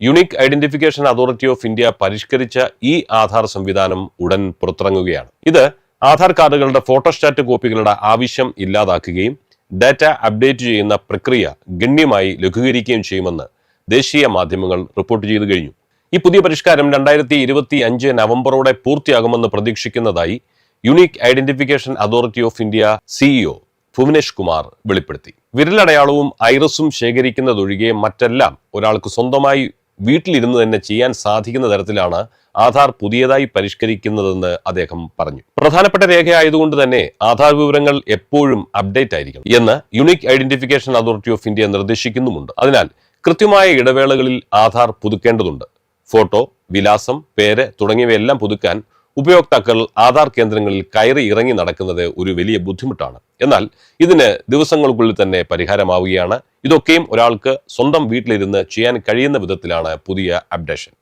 Unique identification authority of India പരിഷ്കരിച്ച ഈ ആധാർ സംവിധാനം ഉടൻ പുറത്തിറങ്ങുകയാണ്. ഇത് ആധാർ കാർഡുകളുടെ ഫോട്ടോസ്റ്റാറ്റ് കോപ്പികളുടെ ആവശ്യം ഇല്ലാതാക്കുകയും ഡാറ്റ അപ്ഡേറ്റ് ചെയ്യുന്ന പ്രക്രിയ ഗണ്യമായി ലഘൂകരിക്കുകയും ചെയ്യുമെന്ന് ദേശീയ മാധ്യമങ്ങൾ റിപ്പോർട്ട് ചെയ്തു കഴിഞ്ഞു. ഈ പുതിയ പരിഷ്കാരം രണ്ടായിരത്തി ഇരുപത്തി അഞ്ച് നവംബറോടെ പൂർത്തിയാകുമെന്ന് പ്രതീക്ഷിക്കുന്നതായി unique identification authority of India CEO Bhuvanesh Kumar വെളിപ്പെടുത്തി. വിരലടയാളവും ഐറസും ശേഖരിക്കുന്നതൊഴികെ മറ്റെല്ലാം ഒരാൾക്ക് സ്വന്തമായി വീട്ടിലിരുന്ന് തന്നെ ചെയ്യാൻ സാധിക്കുന്ന തരത്തിലാണ് ആധാർ പുതിയതായി പരിഷ്കരിക്കുന്നതെന്ന് അദ്ദേഹം പറഞ്ഞു. പ്രധാനപ്പെട്ട രേഖയായതുകൊണ്ട് തന്നെ ആധാർ വിവരങ്ങൾ എപ്പോഴും അപ്ഡേറ്റ് ആയിരിക്കണം എന്ന് unique identification authority of India നിർദ്ദേശിക്കുന്നുമുണ്ട്. അതിനാൽ കൃത്യമായ ഇടവേളകളിൽ ആധാർ പുതുക്കേണ്ടതുണ്ട്. ഫോട്ടോ വിലാസം പേര് തുടങ്ങിയവയെല്ലാം പുതുക്കാൻ ഉപയോക്താക്കൾ ആധാർ കേന്ദ്രങ്ങളിൽ കയറി ഇറങ്ങി നടക്കുന്നത് ഒരു വലിയ ബുദ്ധിമുട്ടാണ്. എന്നാൽ ഇതിന് ദിവസങ്ങൾക്കുള്ളിൽ തന്നെ പരിഹാരമാവുകയാണ്. ഇതൊക്കെയും ഒരാൾക്ക് സ്വന്തം വീട്ടിലിരുന്ന് ചെയ്യാൻ കഴിയുന്ന വിധത്തിലാണ് പുതിയ അപ്ഡേഷൻ.